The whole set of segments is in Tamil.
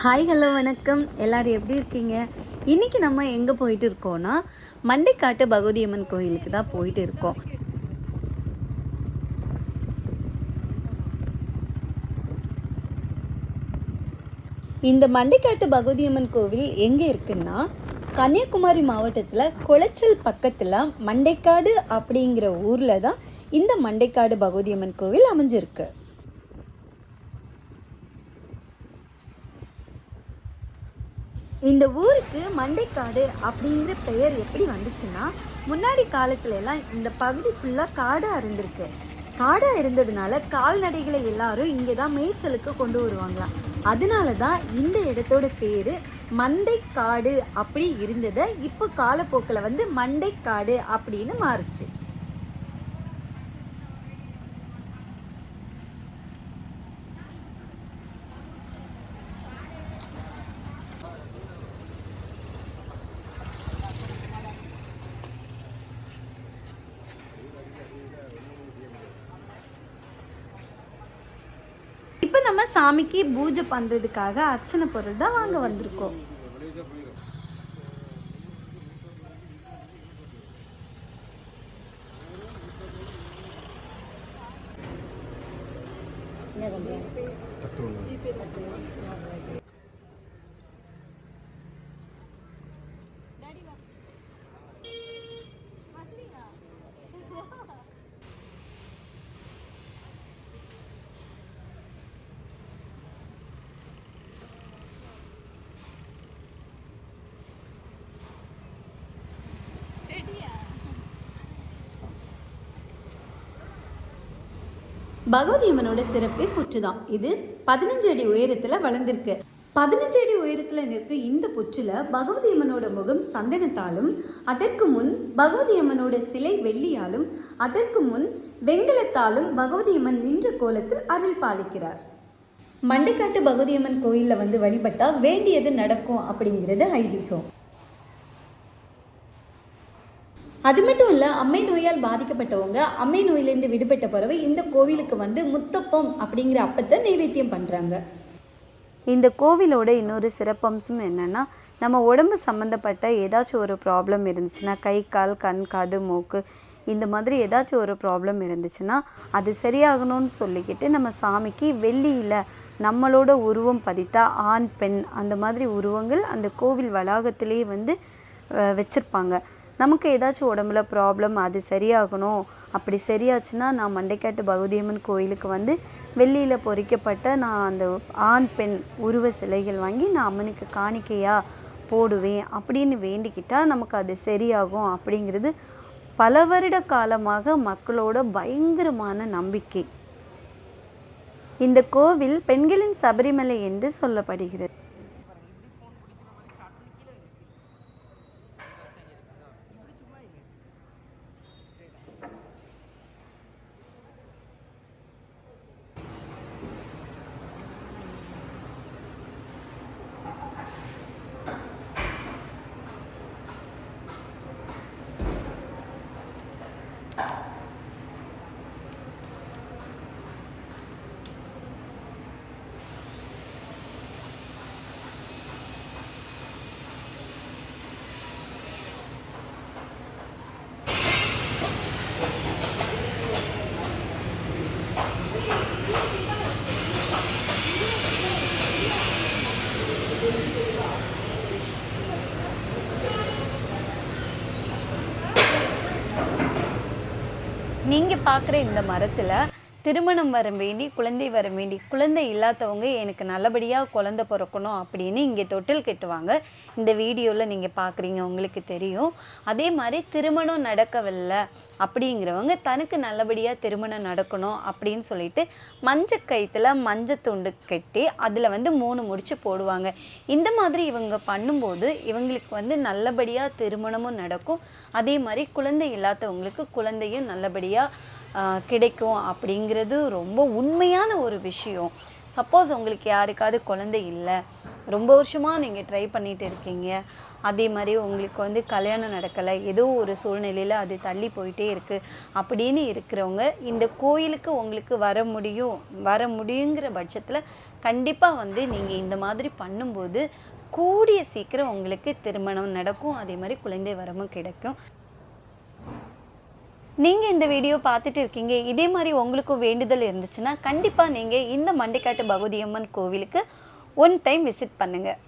ஹாய் ஹலோ வணக்கம். எல்லாரும் எப்படி இருக்கீங்க? இன்றைக்கி நம்ம எங்கே போயிட்டு இருக்கோம்னா மண்டைக்காட்டு பகவதியம்மன் கோயிலுக்கு தான் போயிட்டு இருக்கோம். இந்த மண்டைக்காட்டு பகவதியம்மன் கோவில் எங்கே இருக்குன்னா கன்னியாகுமரி மாவட்டத்தில் குளச்சல் பக்கத்தில் மண்டைக்காடு அப்படிங்கிற ஊரில் தான் இந்த மண்டைக்காடு பகவதியம்மன் கோவில் அமைஞ்சிருக்கு. இந்த ஊருக்கு மண்டைக்காடு அப்படிங்கிற பெயர் எப்படி வந்துச்சுன்னா முன்னாடி காலத்துல எல்லாம் இந்த பகுதி ஃபுல்லாக காடாக இருந்திருக்கு. காடாக இருந்ததுனால கால்நடைகளை எல்லாரும் இங்கே தான் மேய்ச்சலுக்கு கொண்டு வருவாங்களாம். அதனால தான் இந்த இடத்தோட பேர் மண்டைக்காடு அப்படி இருந்ததை இப்போ காலப்போக்கில் வந்து மண்டைக்காடு அப்படின்னு மாறுச்சு இப்போ நம்ம சாமிக்கு பூஜை பண்ணுறதுக்காக அர்ச்சனை பொருள் தான் வாங்க வந்திருக்கோம். பகவதி அம்மனோட சிறப்பே புற்று தான் இது பதினஞ்சு அடி உயரத்தில் வளர்ந்துருக்கு. பதினஞ்சு அடி உயரத்தில் நிற்கும் இந்த புற்றில் பகவதி அம்மனோட முகம் சந்தனத்தாலும் அதற்கு முன் பகவதி அம்மனோட சிலை வெள்ளியாலும் அதற்கு முன் வெங்கலத்தாலும் பகவதி அம்மன் நின்ற கோலத்தில் அருள் பாலிக்கிறார். மண்டைக்காட்டு பகவதியம்மன் கோயிலில் வந்து வழிபட்டால் வேண்டியது நடக்கும் அப்படிங்கிறது ஐதீகம். அது மட்டும் இல்லை அம்மை நோயால் பாதிக்கப்பட்டவங்க அம்மை நோயிலேருந்து விடுபட்ட பிறகு இந்த கோவிலுக்கு வந்து முத்தப்பம் அப்படிங்கிற அப்பத்தை நைவேத்தியம் பண்ணுறாங்க இந்த கோவிலோட இன்னொரு சிறப்பம்சம் என்னென்னா நம்ம உடம்பு சம்மந்தப்பட்ட ஏதாச்சும் ஒரு ப்ராப்ளம் இருந்துச்சுன்னா கை கால் கண் காது மூக்கு இந்த மாதிரி ஏதாச்சும் ஒரு ப்ராப்ளம் இருந்துச்சுன்னா அது சரியாகணும்னு சொல்லிக்கிட்டு நம்ம சாமிக்கு வெள்ளியில் நம்மளோட உருவம் பதித்தா ஆண் பெண் அந்த மாதிரி உருவங்கள் அந்த கோவில் வளாகத்திலேயே வந்து வச்சுருப்பாங்க. நமக்கு ஏதாச்சும் உடம்புல ப்ராப்ளம் அது சரியாகணும் அப்படி சரியாச்சுன்னா நான் மண்டைக்காட்டு பகுதியம்மன் கோயிலுக்கு வந்து வெள்ளியில் பொறிக்கப்பட்ட நான் அந்த ஆண் பெண் உருவ சிலைகள் வாங்கி நான் அம்மனுக்கு காணிக்கையாக போடுவேன். அப்படின்னு வேண்டிக்கிட்டால் நமக்கு அது சரியாகும் அப்படிங்கிறது பல வருட காலமாக மக்களோட பயங்கரமான நம்பிக்கை. இந்த கோவில் பெண்களின் சபரிமலை என்று சொல்லப்படுகிறது. நீங்கள் பார்க்குற இந்த மரத்தில் திருமணம் வர வேண்டி குழந்தை வர வேண்டி குழந்தை இல்லாதவங்க எனக்கு நல்லபடியாக குழந்தை பிறக்கணும் அப்படின்னு இங்கே தொட்டில் கட்டுவாங்க. இந்த வீடியோவில் நீங்கள் பார்க்குறீங்க உங்களுக்கு தெரியும். அதே மாதிரி திருமணம் நடக்கவில்லை அப்படிங்கிறவங்க தனக்கு நல்லபடியாக திருமணம் நடக்கணும் அப்படின்னு சொல்லிட்டு மஞ்சள் கயிற்றுல மஞ்சள் துண்டு கட்டி அதில் வந்து மூணு முடிச்சு போடுவாங்க. இந்த மாதிரி இவங்க பண்ணும்போது இவங்களுக்கு வந்து நல்லபடியாக திருமணமும் நடக்கும். அதே மாதிரி குழந்தை இல்லாதவங்களுக்கு குழந்தையும் நல்லபடியாக கிடைக்கும் அப்படிங்கிறது ரொம்ப உண்மையான ஒரு விஷயம். சப்போஸ் உங்களுக்கு யாருக்காவது குழந்தை இல்லை ரொம்ப வருஷமாக நீங்கள் ட்ரை பண்ணிகிட்டு இருக்கீங்க. அதே மாதிரி உங்களுக்கு வந்து கல்யாணம் நடக்கலை ஏதோ ஒரு சூழ்நிலையில் அது தள்ளி போயிட்டே இருக்குது அப்படின்னு இருக்கிறவங்க இந்த கோயிலுக்கு உங்களுக்கு வர முடியும் வர முடியுங்கிற பட்சத்தில் கண்டிப்பாக வந்து நீங்கள் இந்த மாதிரி பண்ணும்போது கூடிய சீக்கிரம் உங்களுக்கு திருமணம் நடக்கும் அதே மாதிரி குழந்தை வரமும் கிடைக்கும். நீங்கள் இந்த வீடியோ பார்த்துட்டு இருக்கீங்க இதே மாதிரி உங்களுக்கும் வேண்டுதல் இருந்துச்சுன்னா கண்டிப்பாக நீங்கள் இந்த மண்டைக்காட்டு பகுதியம்மன் கோவிலுக்கு ஒன் டைம் விசிட் பண்ணுங்கள்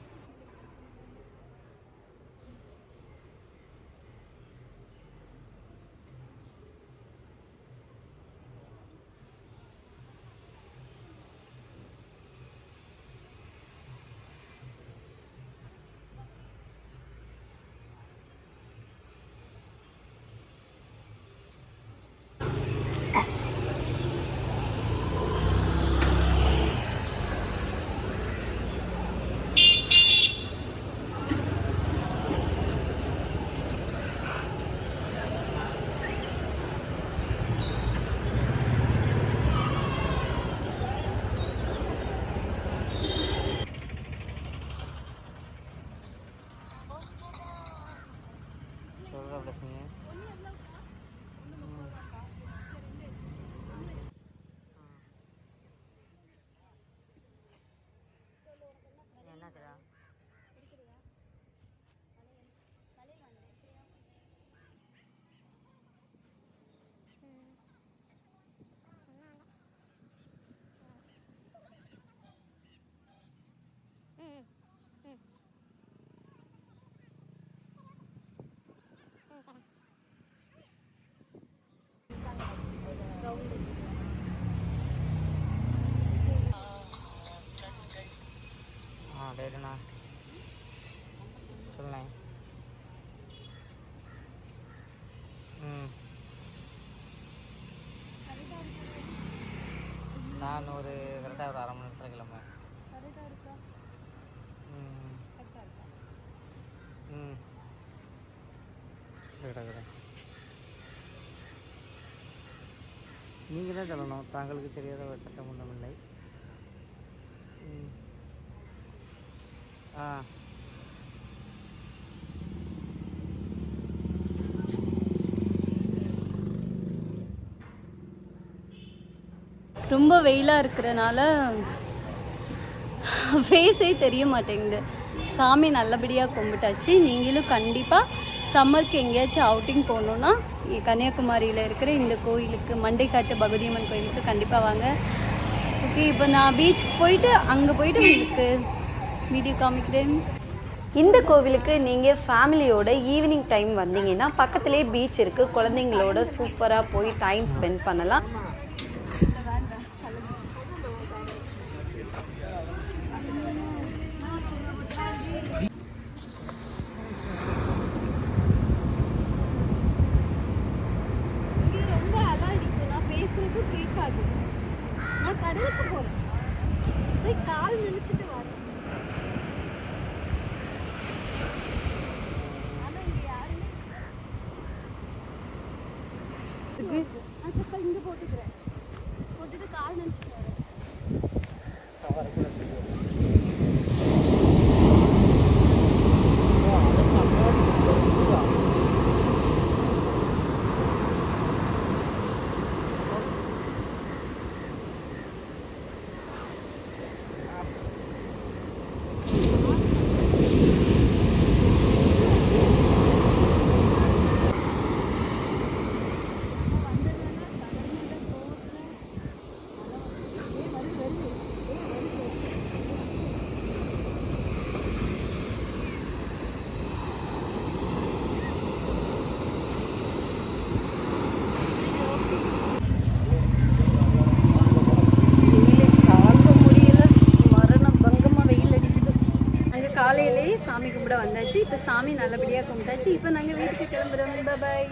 சொல்லுண்ணே ம் hmm. நான் ஒரு கரெக்டாக ஒரு அரை மணி நேரத்தில் கிளம்புவேன். ம். ம். நீங்கள் தான் சொல்லணும். தாங்களுக்கு தெரியாத ஒரு சட்டம் ஒன்றும் இல்லை. ஆ. ரொம்ப வெயிலாக இருக்கிறனால ஃபேஸே தெரிய மாட்டேங்குது. சாமி நல்லபடியாக கும்பிட்டாச்சு. நீங்களும் கண்டிப்பாக சம்மருக்கு எங்கேயாச்சும் அவுட்டிங் போகணுன்னா கன்னியாகுமரியில் இருக்கிற இந்த கோயிலுக்கு மண்டைக்காட்டு பகுதியம்மன் கோயிலுக்கு கண்டிப்பாக வாங்க. ஓகே இப்போ நான் பீச்சுக்கு போயிட்டு அங்கே போயிட்டு உங்களுக்கு வீடியோ காமிக்கிறேன். இந்த கோவிலுக்கு நீங்கள் ஃபேமிலியோட ஈவினிங் டைம் வந்தீங்கன்னா பக்கத்துலேயே பீச் இருக்குது குழந்தைங்களோட சூப்பராக போய் டைம் ஸ்பெண்ட் பண்ணலாம். கும்பிட வந்தாச்சு. இப்போ சாமி நல்லபடியாக கும்பிட்டாச்சு. இப்போ நாங்கள் வீட்டுக்கு கிளம்புறோம். பாய்